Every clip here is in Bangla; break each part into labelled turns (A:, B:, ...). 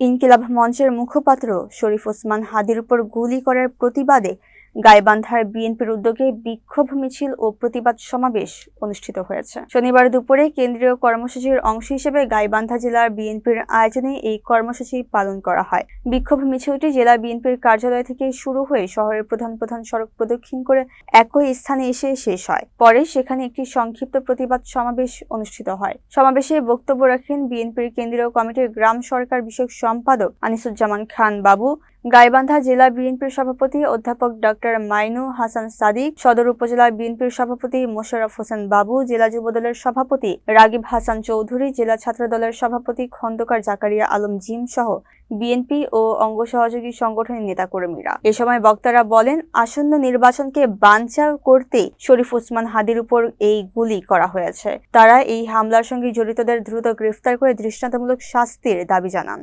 A: ইনকিলাব মঞ্চের মুখপাত্র শরীফ ওসমান হাদির উপর গুলি করার প্রতিবাদে গাইবান্ধার বিএনপির উদ্যোগে বিক্ষোভ মিছিল ও প্রতিবাদ সমাবেশ অনুষ্ঠিত হয়েছে। শনিবার দুপুরে কেন্দ্রীয় কর্মসূচির অংশ হিসেবে গাইবান্ধা জেলার বিএনপির আয়োজনে এই কর্মসূচি পালন করা হয়। বিক্ষোভ মিছিলটি জেলা বিএনপির কার্যালয় থেকে শুরু হয়ে শহরের প্রধান প্রধান সড়ক প্রদক্ষিণ করে একই স্থানে এসে শেষ হয়। পরে সেখানে একটি সংক্ষিপ্ত প্রতিবাদ সমাবেশ অনুষ্ঠিত হয়। সমাবেশে বক্তব্য রাখেন বিএনপির কেন্দ্রীয় কমিটির গ্রাম সরকার বিষয়ক সম্পাদক আনিসুজ্জামান খান বাবু গাইবান্ধা জেলা বিএনপির সভাপতি অধ্যাপক ডক্টর মাইনু হাসান সাদিক, সদর উপজেলা বিএনপির সভাপতি মোশাররফ হোসেন বাবু, জেলা যুবদলের সভাপতি রাগিব হাসান চৌধুরী, জেলা ছাত্র দলের সভাপতি খন্দকার জাকারিয়া আলম জিম সহ বিএনপি ও অঙ্গ সহযোগী সংগঠনের নেতাকর্মীরা। এ সময় বক্তারা বলেন, আসন্ন নির্বাচনকে বানচাল করতে শরীফ ওসমান হাদির উপর এই গুলি করা হয়েছে। তারা এই হামলার সঙ্গে জড়িতদের দ্রুত গ্রেফতার করে দৃষ্টান্তমূলক শাস্তির দাবি জানান।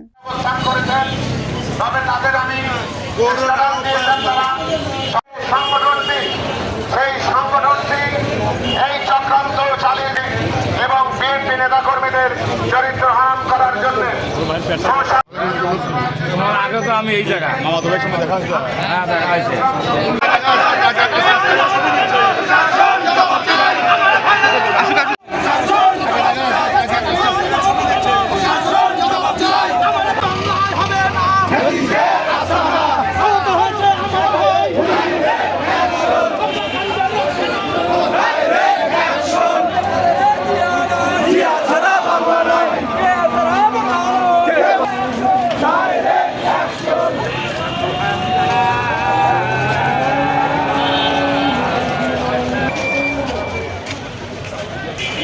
B: তবে তাদের আমি সংগঠনটি সেই সংগঠনটি এই চক্রান্ত চালিয়ে দিক এবং বিএনপি নেতাকর্মীদের চরিত্র হারাম করার জন্য
C: তোমার আগে তো আমি এই জায়গা
D: মামা তোর একসময় দেখা হয়েছে
C: হ্যাঁ দেখা হয়েছে।